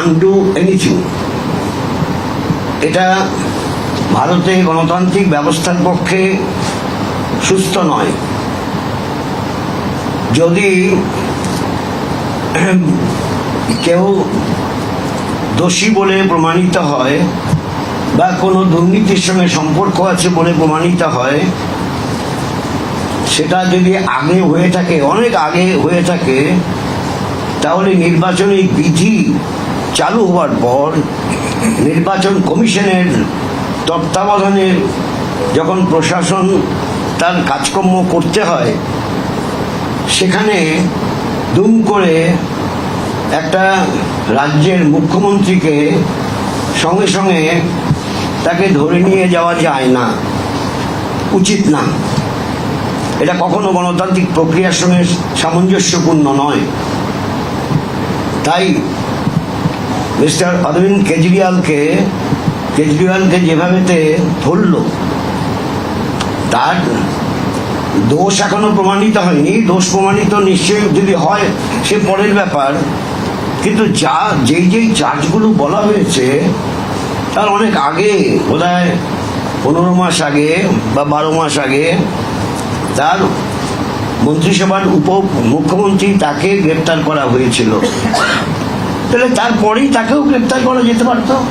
undo anything. এটা ভারতে গণতান্ত্রিক ব্যবস্থার পক্ষে সুস্থ নয় যদি কেউ দোষী বলে প্রমাণিত হয় বা কোনো দুর্নীতির সঙ্গে সম্পর্ক আছে বলে প্রমাণিত হয়, সেটা যদি আগে হয়ে থাকে, অনেক আগে হয়ে থাকে, তাহলে নির্বাচনী বিধি চালু হওয়ার পর নির্বাচন কমিশনের তত্ত্বাবধানে যখন প্রশাসন তার কাজকর্ম করতে হয়, সেখানে দুম করে একটা রাজ্যের মুখ্যমন্ত্রীকে সঙ্গে সঙ্গে তাকে ধরে নিয়ে যাওয়া যায় না, উচিত না। এটা কখনো গণতান্ত্রিক প্রক্রিয়ার সঙ্গে সামঞ্জস্যপূর্ণ নয়। তাই মিস্টার অরবিন্দ কেজরিওয়ালকে কেজরিওয়ালকে যেভাবেতে ধরল, তার দোষ এখনও প্রমাণিত হয়নি। দোষ প্রমাণিত নিশ্চয়ই যদি হয়, সে পরের ব্যাপার। কিন্তু যা, যেই যেই চার্জগুলো বলা হয়েছে, তার অনেক আগে বোধ হয় পনেরো মাস আগে বা বারো মাস আগে, তার মন্ত্রিসভার উপ মুখ্যমন্ত্রী তাকে গ্রেপ্তার করা হয়েছিল। তাহলে তারপরেই তাকেও গ্রেপ্তার করা যেতে পারতো।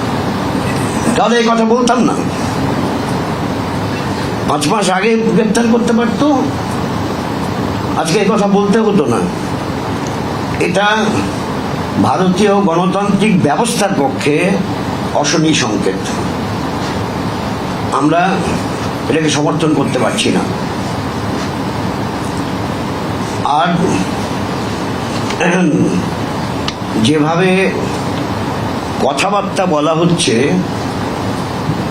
তাহলে এই কথা বলতাম না। পাঁচ মাস আগে গ্রেপ্তার করতে পারতো। আজকে এই কথা বলতে হতো না। এটা ভারতীয় গণতান্ত্রিক ব্যবস্থার পক্ষে অশনি সংকেত। আমরা এটাকে সমর্থন করতে পারছি না। আর যেভাবে কথাবার্তা বলা হচ্ছে,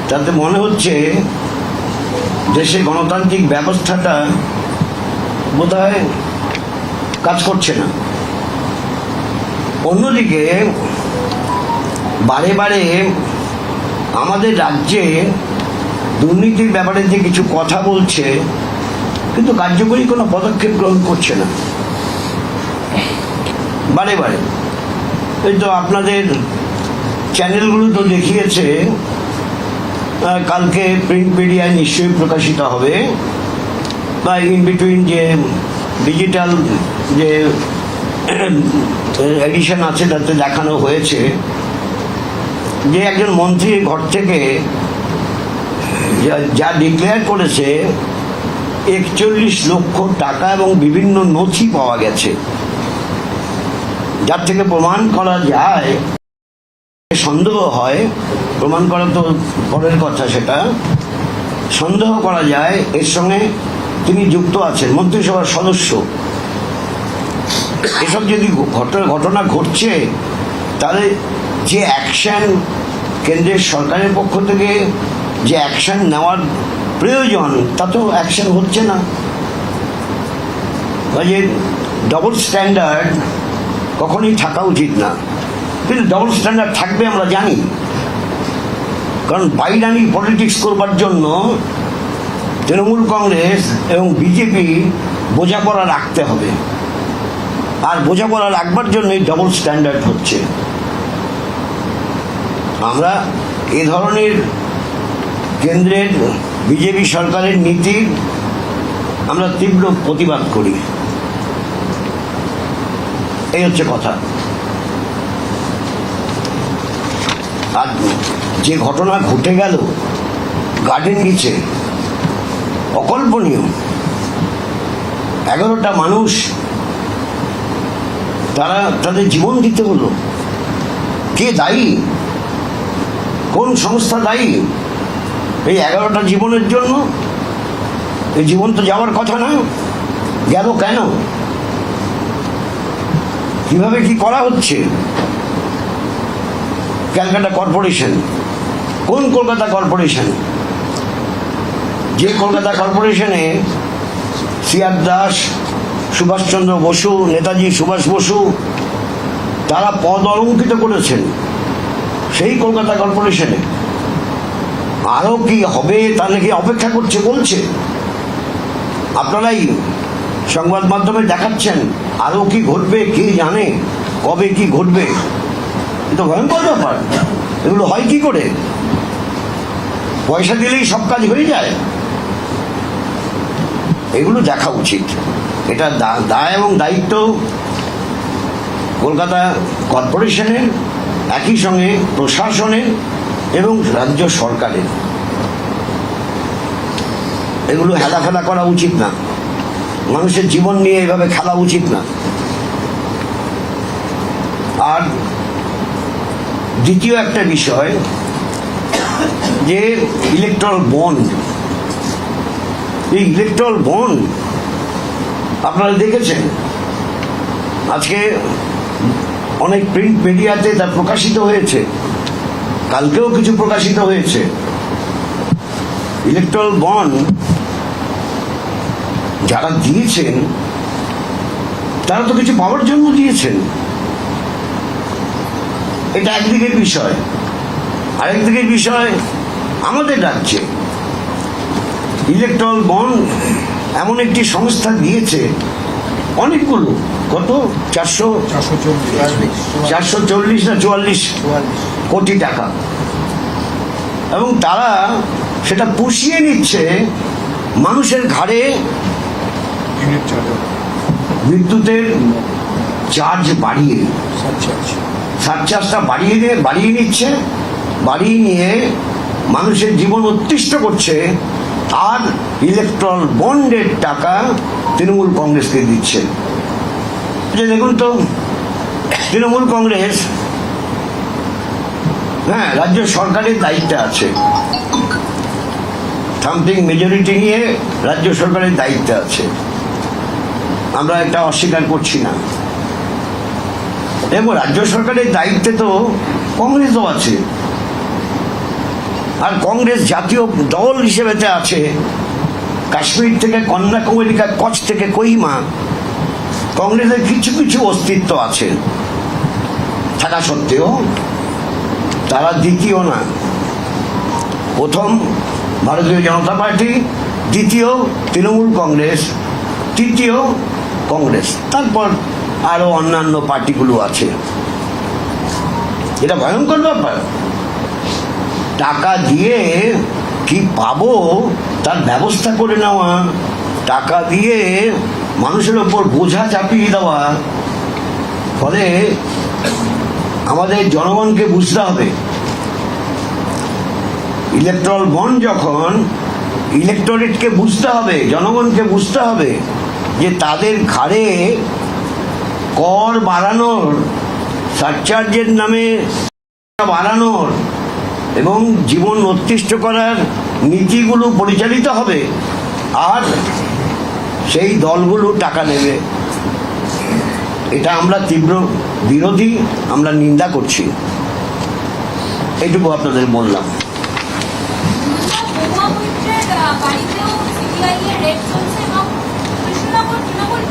তাতে মনে হচ্ছে দেশে গণতান্ত্রিক ব্যবস্থাটা বোধহয় কাজ করছে না। অন্যদিকে, বারে বারে আমাদের রাজ্যে দুর্নীতির ব্যাপারে যে কিছু কথা বলছে, কিন্তু কার্যকরী কোনো পদক্ষেপ গ্রহণ করছে না। বারে বারে। এই তো আপনাদের চ্যানেলগুলো তো দেখিয়েছে কালকে প্রিন্ট মিডিয়ায় নিশ্চয়ই প্রকাশিত হবে। বা ইন বিটুইন যে ডিজিটাল যে এডিশন আছে, তাতে দেখানো হয়েছে। যে একজন মন্ত্রী ঘর থেকে যা- যা ডিক্লেয়ার করেছে, একচল্লিশ লক্ষ টাকা এবং বিভিন্ন নথি পাওয়া গেছে। যার থেকে প্রমাণ করা যায়, সন্দেহ হয়, প্রমাণ করা তো পরের কথা সেটা, সন্দেহ করা যায়, এর সঙ্গে তিনি যুক্ত আছেন, মন্ত্রিসভার সদস্য। এসব যদি ঘটনা ঘটনা ঘটছে, তাহলে যে অ্যাকশন কেন্দ্রের সরকারের পক্ষ থেকে, যে অ্যাকশন নেওয়ার প্রয়োজন, তা তো অ্যাকশন হচ্ছে না। কাজে ডবল স্ট্যান্ডার্ড কখনোই থাকা উচিত না। কিন্তু ডবল স্ট্যান্ডার্ড থাকবে আমরা জানি। কারণ বাইরানি পলিটিক্স করবার জন্য তৃণমূল কংগ্রেস এবং বিজেপি বোঝাপড়া রাখতে হবে। আর বোঝাপড়া রাখবার জন্যই ডবল স্ট্যান্ডার্ড হচ্ছে। আমরা এ ধরনের কেন্দ্রের বিজেপি সরকারের নীতির আমরা তীব্র প্রতিবাদ করি। এই হচ্ছে কথা। আর যে ঘটনা ঘটে গেল গার্ডেন নিচে, অকল্পনীয়। এগারোটা মানুষ তারা তাদের জীবন দিতে হলো। কে দায়ী? কোন সংস্থা দায়ী? এই এগারোটা জীবনের জন্য? এই জীবন তো যাওয়ার কথা না। গেল কেন? কীভাবে কি করা হচ্ছে? Calcutta corporation. কোন কলকাতা কর্পোরেশন? যে কলকাতা কর্পোরেশনে সিয়ার দাস, সুভাষচন্দ্র বসু, নেতাজি সুভাষ বসু, তারা পদ অলঙ্কিত করেছেন সেই কলকাতা কর্পোরেশনে। আরও কি হবে তা নাকি অপেক্ষা করছে, বলছে। আপনারাই সংবাদ মাধ্যমে দেখাচ্ছেন। আরও কি ঘটবে, কে জানে? কবে কি ঘটবে? এটা ভয়ঙ্কর ব্যাপার। এগুলো হয় কি করে? পয়সা দিলেই সব কাজ হয়ে যায়। এগুলো দেখা উচিত। এটা দায় এবং দায়িত্ব কলকাতা কর্পোরেশনের, একই সঙ্গে প্রশাসনের এবং রাজ্য সরকারের। এগুলো হেলাফেলা করা উচিত না। মানুষের জীবন নিয়ে এভাবে খেলা উচিত না। আর দ্বিতীয় একটা বিষয়, যে ইলেকট্রল বন্ড এই ইলেকট্রাল বন্ড আপনারা দেখেছেন? আজকে অনেক প্রিন্ট মিডিয়াতে তা প্রকাশিত হয়েছে। কালকেও কিছু প্রকাশিত হয়েছে। ইলেকট্রাল বন্ড যারা দিয়েছেন, তারা তো কিছু পাওয়ার জন্য দিয়েছেন। এটা একদিকের বিষয়। আরেকদিকের বিষয়, আমাদের রাজ্যে ইলেকট্রাল বন্ড এমন একটি সংস্থা দিয়েছে, অনেকগুলো, কত? চারশো? চারশো চল্লিশ না চুয়াল্লিশ কোটি টাকা। এবং তারা সেটা পুষিয়ে নিচ্ছে মানুষের ঘাড়ে বিদ্যুতের চার্জ বাড়িয়ে সারচার্জটা বাড়িয়ে দিয়ে বাড়িয়ে নিচ্ছে বাড়িয়ে নিয়ে মানুষের জীবন উৎকৃষ্ট করছে আর ইলেকট্রল বন্ডের টাকা তৃণমূল কংগ্রেসকে দিচ্ছে। যে দেখুন তো তৃণমূল কংগ্রেস হ্যাঁ রাজ্য সরকারের দায়িত্ব আছে। সামথিং মেজরিটি নিয়ে রাজ্য সরকারের দায়িত্ব আছে। আমরা এটা অস্বীকার করছি না। এবং রাজ্য সরকারের দায়িত্বে তো কংগ্রেসও আছে। আর কংগ্রেস জাতীয় দল হিসেবেতে আছে। কাশ্মীর থেকে কন্যাকুমারী কচ্ছ থেকে কহিমা কংগ্রেসের কিছু কিছু অস্তিত্ব আছে। থাকা সত্ত্বেও তারা দ্বিতীয় না। প্রথম ভারতীয় জনতা পার্টি, দ্বিতীয় তৃণমূল কংগ্রেস, তৃতীয় কংগ্রেস, তারপর আরও অন্যান্য পার্টিগুলো আছে। এটা ভয়ঙ্কর ব্যাপার। টাকা দিয়ে কি পাবো, তার ব্যবস্থা করে নেওয়া, টাকা দিয়ে মানুষের ওপর বোঝা চাপিয়ে দেওয়া। ফলে আমাদের জনগণকে বুঝতে হবে। ইলেকট্রল বন্ড যখন ইলেকটোরেটকে বুঝতে হবে, জনগণকে বুঝতে হবে যে তাদের ঘাড়ে কর বাড়ানোর সারচার্জের নামে বাড়ানোর এবং জীবন উৎকৃষ্ট করার নীতিগুলো পরিচালিত হবে, আর সেই দলগুলো টাকা নেবে। এটা আমরা তীব্র বিরোধী, আমরা নিন্দা করছি। এটুকু আপনাদের বললাম।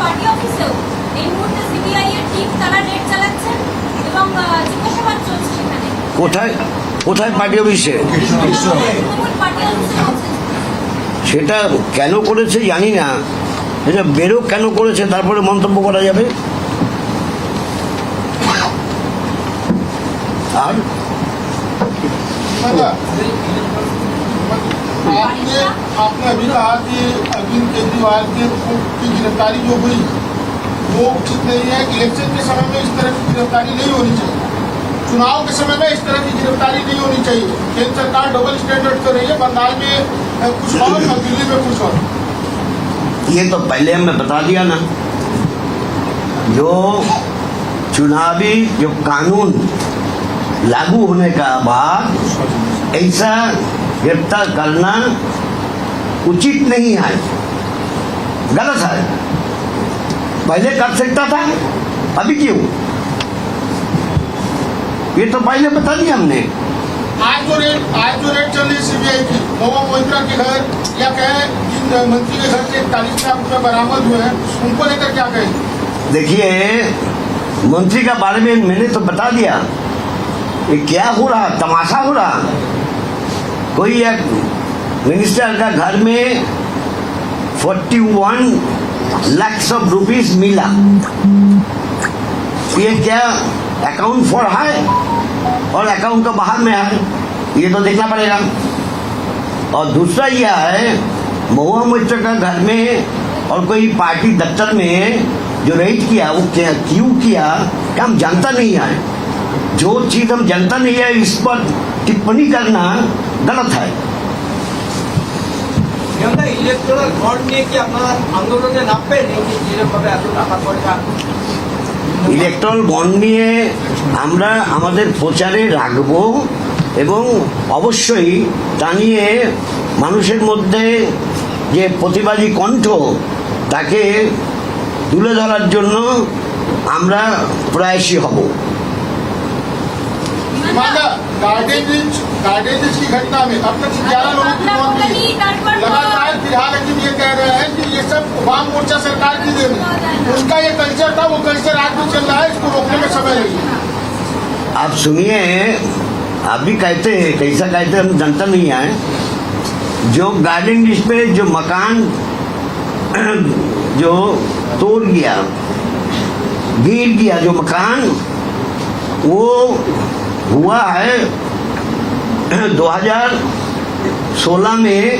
পার্টি অফিসেও এই মুহূর্তে সিবিআই এর টিম তারা রেড চালাচ্ছেন এবং আহ, জিজ্ঞাসাবাদ চলছে সেখানে কোথায় কোথায় পার্টি অফিসে কৃষ্ণনগর তৃণমূল পার্টি অফিসে চলছে সেটা কেন করেছে জানি না এটা বেরো কেন করেছে তারপরে মন্তব্য করা যাবে আর दादा आपने आपने अभी कहा कि अरविंद केजरीवाल के की गिरफ्तारी जो हुई, वो उचित नहीं है इलेक्शन के समय में इस तरह की गिरफ्तारी नहीं होनी चाहिए। चुनाव के समय में इस तरह की गिरफ्तारी नहीं होनी चाहिए। केंद्र सरकार डबल स्टैंडर्ड कर रही है, बंगाल में कुछ और और, दिल्ली में कुछ और। ये तो पहले हमें बता दिया ना। जो चुनावी, जो कानून लागू होने का बाद ऐसा गिरफ़्तार करना उचित नहीं है। गलत है। पहले कर सकता था अभी क्यों? ये तो पहले बता दिया हमने। आज जो रेट आज जो रेट चल रही है सीबीआई की मोवा मोहित्रा के घर या कहे जिन मंत्री के घर से इकतालीस लाख रुपए बरामद हुए हैं उनको लेकर क्या कहेंगे देखिए मंत्री का बारे में मैंने तो बता दिया। ये क्या हो रहा तमाशा हो रहा? कोई एक मिनिस्टर का घर में 41 लाख ऑफ़ रुपीस मिला ये क्या अकाउंट फॉर है? और अकाउंट तो बाहर में है। ये तो देखना पड़ेगा। और दूसरा यह है महुआ मित्र का घर में और कोई पार्टी दफ्तर में जो रेट किया, वो क्या क्यों किया, क्या हम जानता नहीं है। जो चीज़ हम जानता नहीं है, इस पर टिप्पणी करना गलत है। ইলেকট্রাল বন্ড নিয়ে কি আপনারা আন্দোলনে নামবেন এই যে যেরকমভাবে এত টাকা পয়সা ইলেকট্রল বন্ড নিয়ে আমরা আমাদের প্রচারে রাখব এবং অবশ্যই তা নিয়ে মানুষের মধ্যে যে প্রতিবাদী কণ্ঠ তাকে তুলে ধরার জন্য আমরা প্রয়াসী হব माना गार्डन रिच गार्डन रिच की घटना में अब तक ग्यारह लोगों की मौत हुई है। लगातार फ़िलहाल लेकिन ये कह रहे हैं कि ये सब वाम मोर्चा सरकार की देन। उनका ये कल्चर था, वो कल्चर आज भी चल रहा है, इसको रोकने में समय लगेगा आप सुनिए, आप भी कहते हैं, कैसा कहते हैं, हम जानता नहीं है जो गार्डन डिश पे जो मकान, जो तोड़ गया, गिर गया जो मकान, वो हुआ है 2016 में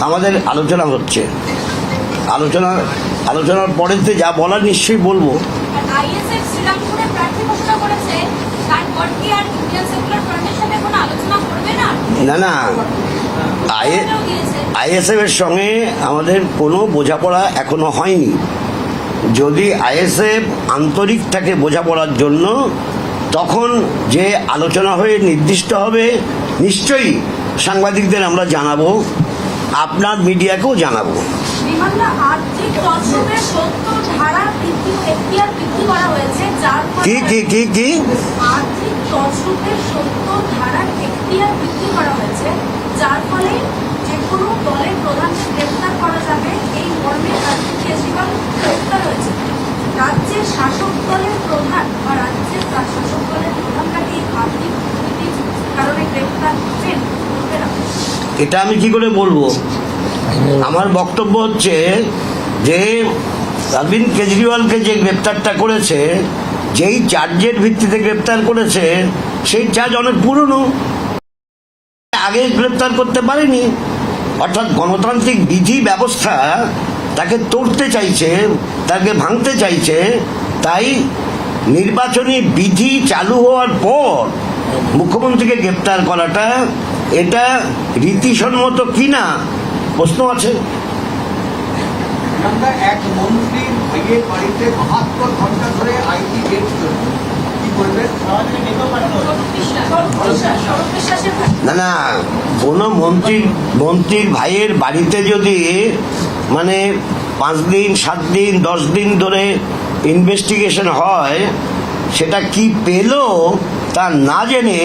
আমাদের আলোচনা হচ্ছে। আলোচনা আলোচনার পরেতে যা বলার নিশ্চয়ই বলব। না? না আইএসএফ এর সঙ্গে আমাদের কোনো বোঝাপড়া এখনও হয়নি। যদি আইএসএফ আন্তরিক থাকে বোঝাপড়ার জন্য তখন যে আলোচনা হয়ে নির্দিষ্ট হবে নিশ্চয়ই সাংবাদিকদের আমরা জানাব। আপনার মিডিয়াকেও জানাব। কি কি কি কি? যার ফলে যে কোনো দলের প্রধানকে গ্রেফতার করা যাবে। এই মর্মে আর্থিক কেজরিওয়াল গ্রেফতার হয়েছে। রাজ্যের শাসক দলের প্রধান বা রাজ্যের শাসক দলের প্রধানটাকে আর্থিক এটা আমি কি করে বলব? আমার বক্তব্য হচ্ছে যে অরবিন্দ কেজরিওয়ালকে যে গ্রেপ্তারটা করেছে, যেই চার্জের ভিত্তিতে গ্রেপ্তার করেছে, সেই চার্জ অনেক পুরনো। আগে গ্রেপ্তার করতে পারেনি। অর্থাৎ গণতান্ত্রিক বিধি ব্যবস্থা তাকে তড়তে চাইছে, তাকে ভাঙতে চাইছে, তাই নির্বাচনী বিধি চালু হওয়ার পর মুখ্যমন্ত্রীকে গ্রেপ্তার করাটা এটা রীতিসম্মত কিনা প্রশ্ন আছে। এক মন্ত্রীর ভাইয়ের বাড়িতে বাহাত্তর ঘণ্টা ধরে আইটি গেট কি করবেন? স্বরূপ বিশ্বাস সরব বিশ্বাস সরব বিশ্বাসের না না কোনো মন্ত্রী মন্ত্রীর ভাইয়ের বাড়িতে যদি মানে পাঁচ দিন সাত দিন দশ দিন ধরে ইনভেস্টিগেশন হয় সেটা কি পেল? তা না জেনে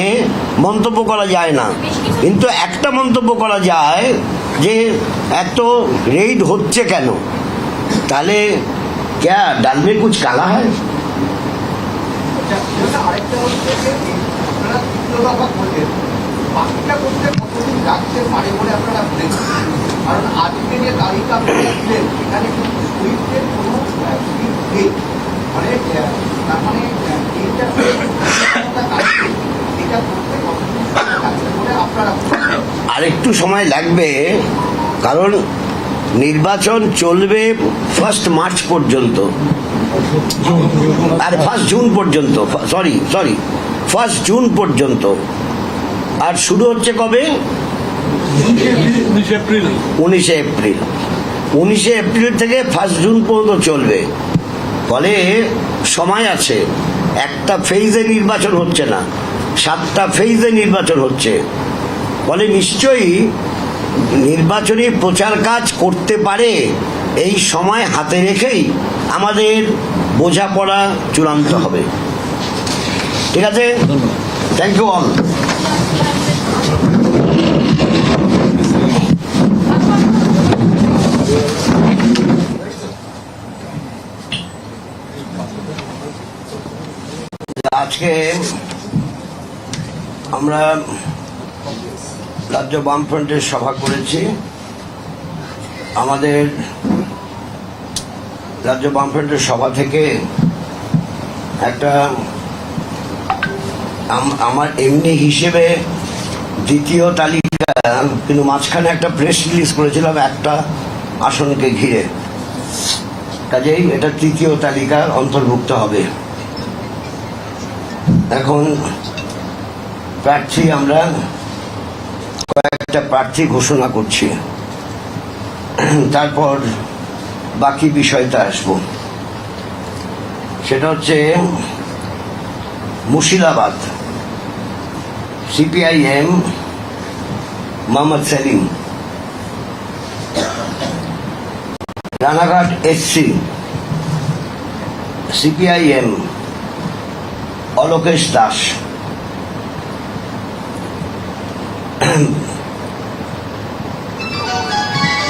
মন্তব্য করা যায় না। কিন্তু একটা মন্তব্য করা যায় যে, এত রেইড হচ্ছে কেন? তাহলে ক্যা ডালমে কুচ কালা হয় বলেছেন কারণ আজকে যে তালিকা আপনারা দিলেন এখানে কিন্তু শহীদদের কোনো আহ, শহীদ নেই মানে আহ, তার মানে আহ, এইটা একটা তালিকা, এটা করতে কতদিন সময় লাগবে বলে আপনারা বলছেন? আর একটু সময় লাগবে কারণ নির্বাচন চলবে ফার্স্ট মার্চ পর্যন্ত। আর ফার্স্ট জুন পর্যন্ত সরি সরি ফার্স্ট জুন পর্যন্ত। আর শুরু হচ্ছে কবে? উনিশে এপ্রিল। উনিশে এপ্রিল। থেকে ফার্স্ট জুন পর্যন্ত চলবে। ফলে সময় আছে। একটা ফেইজে নির্বাচন হচ্ছে না সাতটা ফেজে নির্বাচন হচ্ছে। ফলে নিশ্চয়ই নির্বাচনী প্রচার কাজ করতে পারে এই সময় হাতে রেখেই আমাদের বোঝাপড়া চূড়ান্ত হবে। ঠিক আছে? থ্যাংক ইউ অল আজকে আমরা রাজ্য বামফ্রন্টের সভা করেছি। আমাদের রাজ্য বামফ্রন্টের সভা থেকে একটা আম- আমার এমনি হিসেবে দ্বিতীয় তালিকা, কিন্তু মাঝখানে একটা প্রেস রিলিজ করেছিলাম একটা আসনকে ঘিরে। কাজেই এটা তৃতীয় তালিকার অন্তর্ভুক্ত হবে। এখন প্রার্থী আমরা কয়েকটা প্রার্থী ঘোষণা করছি। তারপর বাকি বিষয়টা আসব। সেটা হচ্ছে Murshidabad CPIM Mohammad Selim. Ranaghat SC CPIM Alokesh Das.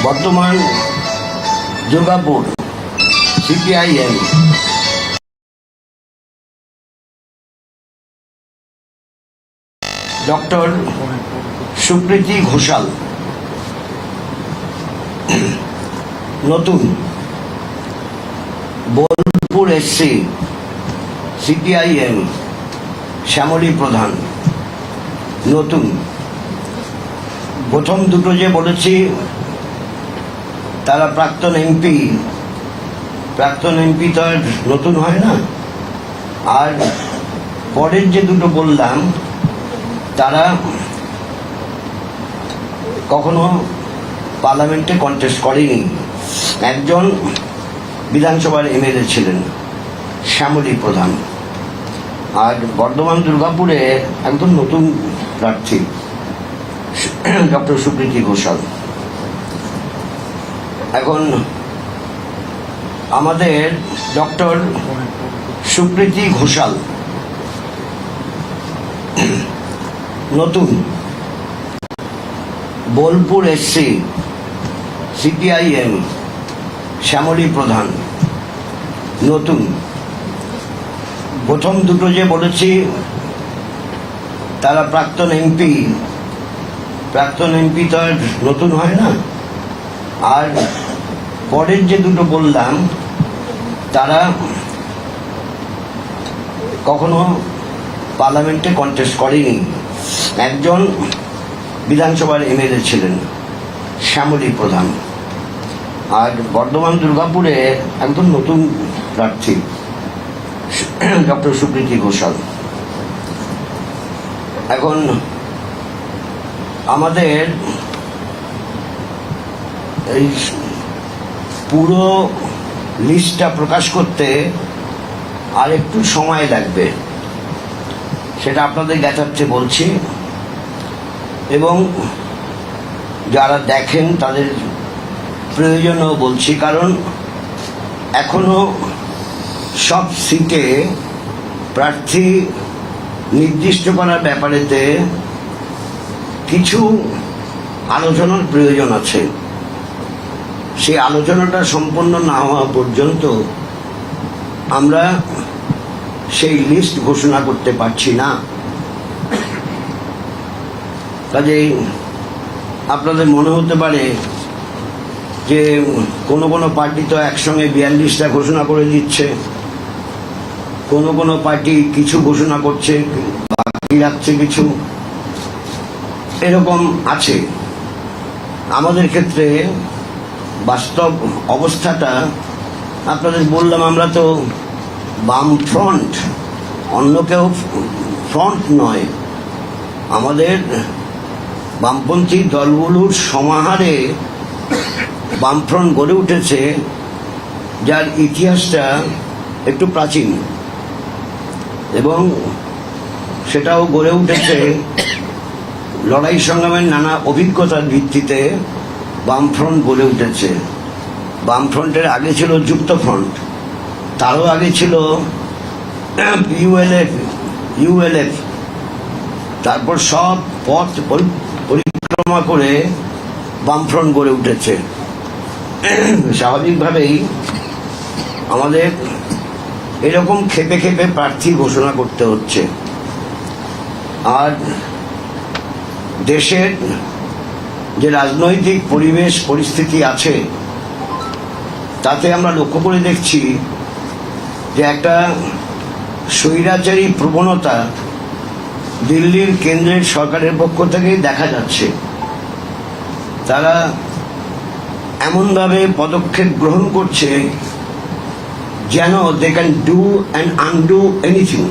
বর্তমান দুর্গাপুর সিপিআইএম ডক্টর সুপ্রীতি ঘোষাল। নতুন। বোলপুর এসসি সিপিআইএম শ্যামলী প্রধান। নতুন। প্রথম দুটো যে বলেছি তারা প্রাক্তন এমপি প্রাক্তন এমপি তো আর নতুন হয় না। আর পরের যে দুটো বললাম, তারা কখনো পার্লামেন্টে কন্টেস্ট করেনি। একজন বিধানসভার এমএলএ ছিলেন, শ্যামলী প্রধান। আর বর্ধমান দুর্গাপুরে একদম নতুন প্রার্থী, ডক্টর সুপ্রীতি ঘোষাল। এখন আমাদের ডক্টর সুপ্রীতি ঘোষাল নতুন বোলপুর এসসি সিপিআইএম শ্যামলী প্রধান নতুন। প্রথম দুটো যে বলেছি, তারা প্রাক্তন এমপি প্রাক্তন এমপি তো আর নতুন হয় না? আর পরের যে দুটো বললাম, তারা কখনো পার্লামেন্টে কন্টেস্ট করেনি। একজন বিধানসভার এমএলএ ছিলেন, শ্যামলী প্রধান। আর বর্ধমান দুর্গাপুরে একজন নতুন প্রার্থী, ডক্টর সুপ্রীতি ঘোষাল। এখন আমাদের এই পুরো লিস্টটা প্রকাশ করতে আর একটু সময় লাগবে। সেটা আপনাদের জ্ঞাতার্থে বলছি। এবং যারা দেখেন, তাদের প্রয়োজনও বলছি, কারণ এখনও সব সিটে প্রার্থী নির্দিষ্ট করার ব্যাপারেতে কিছু আলোচনার প্রয়োজন আছে। সেই আলোচনাটা সম্পন্ন না হওয়া পর্যন্ত আমরা সেই লিস্ট ঘোষণা করতে পারছি না। কাজেই আপনাদের মনে হতে পারে যে কোনো কোনো পার্টি তো একসঙ্গে বিয়াল্লিশটা ঘোষণা করে দিচ্ছে, কোনো কোনো পার্টি কিছু ঘোষণা করছে, বাকি রাখছে কিছু। এরকম আছে। আমাদের ক্ষেত্রে বাস্তব অবস্থাটা আপনাদের বললাম, আমরা তো বাম ফ্রন্ট অন্য কেউ ফ্রন্ট নয়। আমাদের বামপন্থী দলগুলোর সমাহারে বামফ্রন্ট গড়ে উঠেছে, যার ইতিহাসটা একটু প্রাচীন। এবং সেটাও গড়ে উঠেছে লড়াই সংগ্রামের নানা অভিজ্ঞতার ভিত্তিতে। বামফ্রন্ট গড়ে উঠেছে। বামফ্রন্টের আগে ছিল যুক্ত ফ্রন্ট, তারও আগে ছিল ইউএলএফ ইউএলএফ। তারপর সব পথ পরিক্রমা করে বামফ্রন্ট গড়ে উঠেছে। স্বাভাবিকভাবেই আমাদের এরকম খেপে খেপে প্রার্থী ঘোষণা করতে হচ্ছে। আর দেশের যে রাজনৈতিক পরিবেশ, পরিস্থিতি আছে, তাতে আমরা লক্ষ্য করে দেখছি যে একটা স্বৈরাচারী প্রবণতা দিল্লির কেন্দ্রের সরকারের পক্ষ থেকেই দেখা যাচ্ছে। তারা এমনভাবে পদক্ষেপ গ্রহণ করছে যেন they can do and undo anything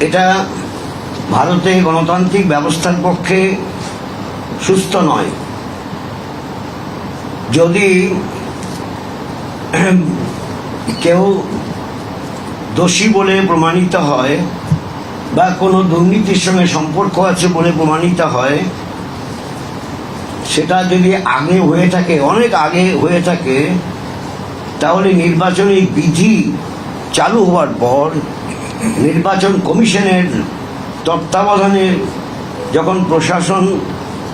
এটা ভারতে গণতান্ত্রিক ব্যবস্থার পক্ষে সুস্থ নয়। যদি কেউ দোষী বলে প্রমাণিত হয় বা কোনো দুর্নীতির সঙ্গে সম্পর্ক আছে বলে প্রমাণিত হয়, সেটা যদি আগে হয়ে থাকে, অনেক আগে হয়ে থাকে, তাহলে নির্বাচনী বিধি চালু হওয়ার পর নির্বাচন কমিশনের তত্ত্বাবধানে যখন প্রশাসন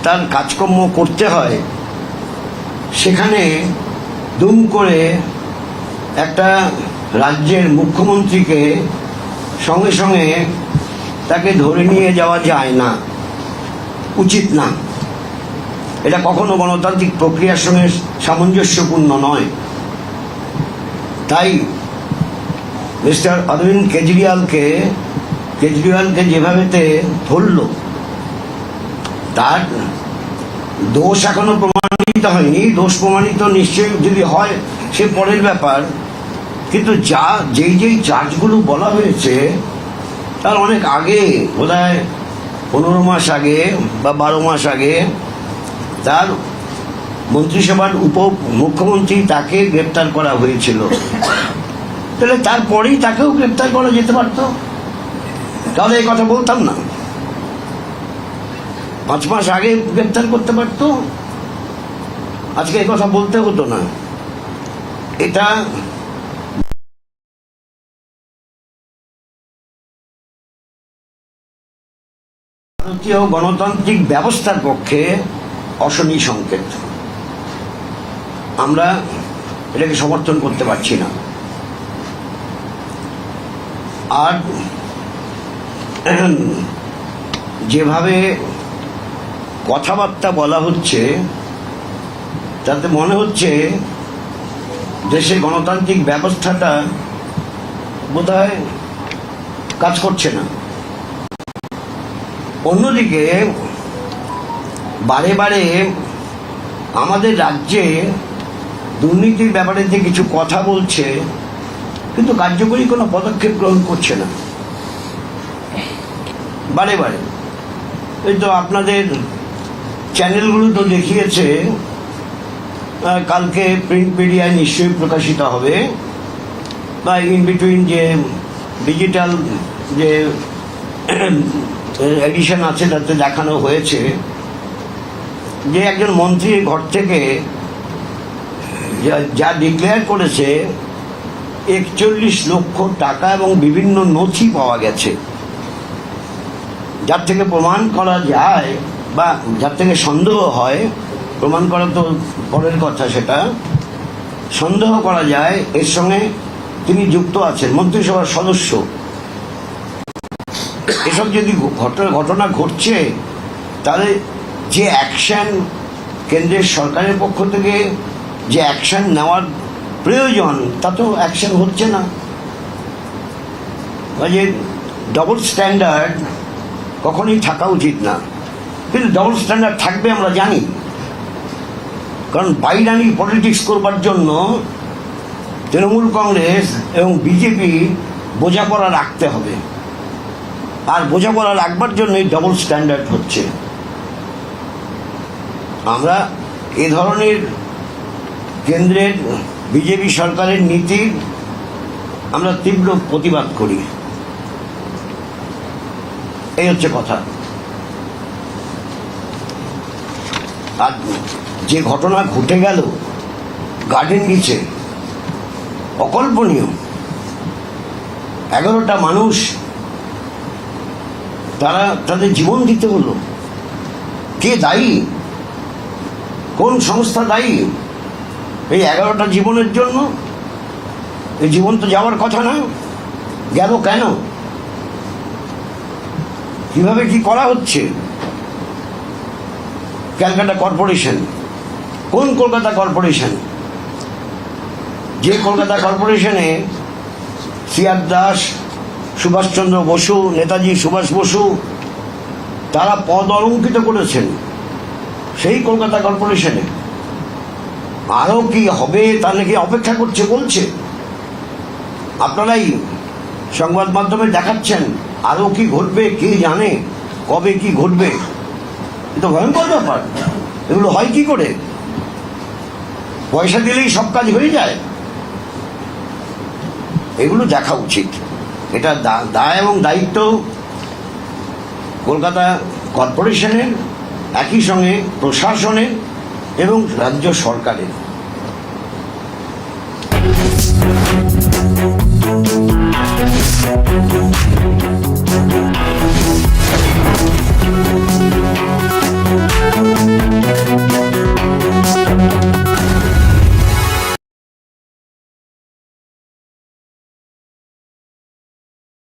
তার কাজকর্ম করতে হয়, সেখানে দুম করে একটা রাজ্যের মুখ্যমন্ত্রীকে সঙ্গে সঙ্গে তাকে ধরে নিয়ে যাওয়া যায় না, উচিত না। এটা কখনো গণতান্ত্রিক প্রক্রিয়ার সঙ্গে সামঞ্জস্যপূর্ণ নয়। তাই মিস্টার অরবিন্দ কেজরিওয়ালকে কেজরিওয়ালকে যেভাবেতে ধরল তার দোষ এখনও প্রমাণিত হয়নি। দোষ প্রমাণিত নিশ্চয়ই যদি হয়, সে পরের ব্যাপার। কিন্তু যা, যেই যেই চার্জগুলো বলা হয়েছে, তার অনেক আগে বোধ হয় পনেরো মাস আগে বা বারো মাস আগে, তার মন্ত্রিসভার উপ মুখ্যমন্ত্রী তাকে গ্রেপ্তার করা হয়েছিল। তাহলে তারপরেই তাকেও গ্রেপ্তার করা যেতে পারতো। তাহলে এই কথা বলতাম না। পাঁচ মাস আগে গ্রেপ্তার করতে পারতো? আজকে এই কথা বলতে হতো না। এটা ভারতীয় গণতান্ত্রিক ব্যবস্থার পক্ষে অশনি সংকেত। আমরা এটাকে সমর্থন করতে পারছি না। আর যেভাবে কথাবার্তা বলা হচ্ছে, তাতে মনে হচ্ছে দেশের গণতান্ত্রিক ব্যবস্থাটা বোধহয় কাজ করছে না। অন্যদিকে, বারে বারে আমাদের রাজ্যে দুর্নীতির ব্যাপারে যে কিছু কথা বলছে, কিন্তু কার্যকরী কোনো পদক্ষেপ গ্রহণ করছে না। বারে বারে। এই তো আপনাদের চ্যানেলগুলো তো দেখিয়েছে কালকে প্রিন্ট মিডিয়ায় নিশ্চয়ই প্রকাশিত হবে। বা ইন বিটুইন যে ডিজিটাল যে এডিশন আছে, তাতে দেখানো হয়েছে যে একজন মন্ত্রীর ঘর থেকে যা- ডিক্লেয়ার করেছে, একচল্লিশ লক্ষ টাকা এবং বিভিন্ন নথি পাওয়া গেছে। যার থেকে প্রমাণ করা যায় বা যার থেকে সন্দেহ হয়, প্রমাণ করা তো পরের কথা সেটা, সন্দেহ করা যায় এর সঙ্গে তিনি যুক্ত আছেন, মন্ত্রিসভার সদস্য। এসব যদি ঘটনা ঘটনা ঘটছে, তাহলে যে অ্যাকশন কেন্দ্রের সরকারের পক্ষ থেকে, যে অ্যাকশন নেওয়ার প্রয়োজন, তা তো অ্যাকশন হচ্ছে না। যে ডবল স্ট্যান্ডার্ড কখনোই থাকা উচিত না। কিন্তু ডবল স্ট্যান্ডার্ড থাকবে আমরা জানি। কারণ বাইরানি পলিটিক্স করবার জন্য তৃণমূল কংগ্রেস এবং বিজেপি বোঝাপড়া রাখতে হবে। আর বোঝাপড়া রাখবার জন্যই ডবল স্ট্যান্ডার্ড হচ্ছে। আমরা এ ধরনের কেন্দ্রের বিজেপি সরকারের নীতির আমরা তীব্র প্রতিবাদ করি। এই হচ্ছে কথা। আর যে ঘটনা ঘটে গেল গার্ডেন নিচে, অকল্পনীয়। এগারোটা মানুষ, তারা তাদের জীবন দিতে হলো। কে দায়ী? কোন সংস্থা দায়ী? এই এগারোটা জীবনের জন্য? এই জীবন তো যাওয়ার কথা না। গেল কেন? কীভাবে কি করা হচ্ছে? Calcutta corporation. কোন কলকাতা কর্পোরেশন? যে কলকাতা কর্পোরেশনে সিয়ার দাস, সুভাষচন্দ্র বসু, নেতাজি সুভাষ বসু, তারা পদ অলঙ্কিত করেছেন সেই কলকাতা কর্পোরেশনে। আরও কি হবে তা নাকি অপেক্ষা করছে, বলছে। আপনারাই সংবাদ মাধ্যমে দেখাচ্ছেন আরও কি ঘটবে, কে জানে, কবে কি ঘটবে। এ তো ভয়ঙ্কর ব্যাপার। এগুলো হয় কি করে? পয়সা দিলেই সব কাজ হয়ে যায়। এগুলো দেখা উচিত। এটা দায় এবং দায়িত্ব কলকাতা কর্পোরেশনের, একই সঙ্গে প্রশাসনের এবং রাজ্য সরকারের।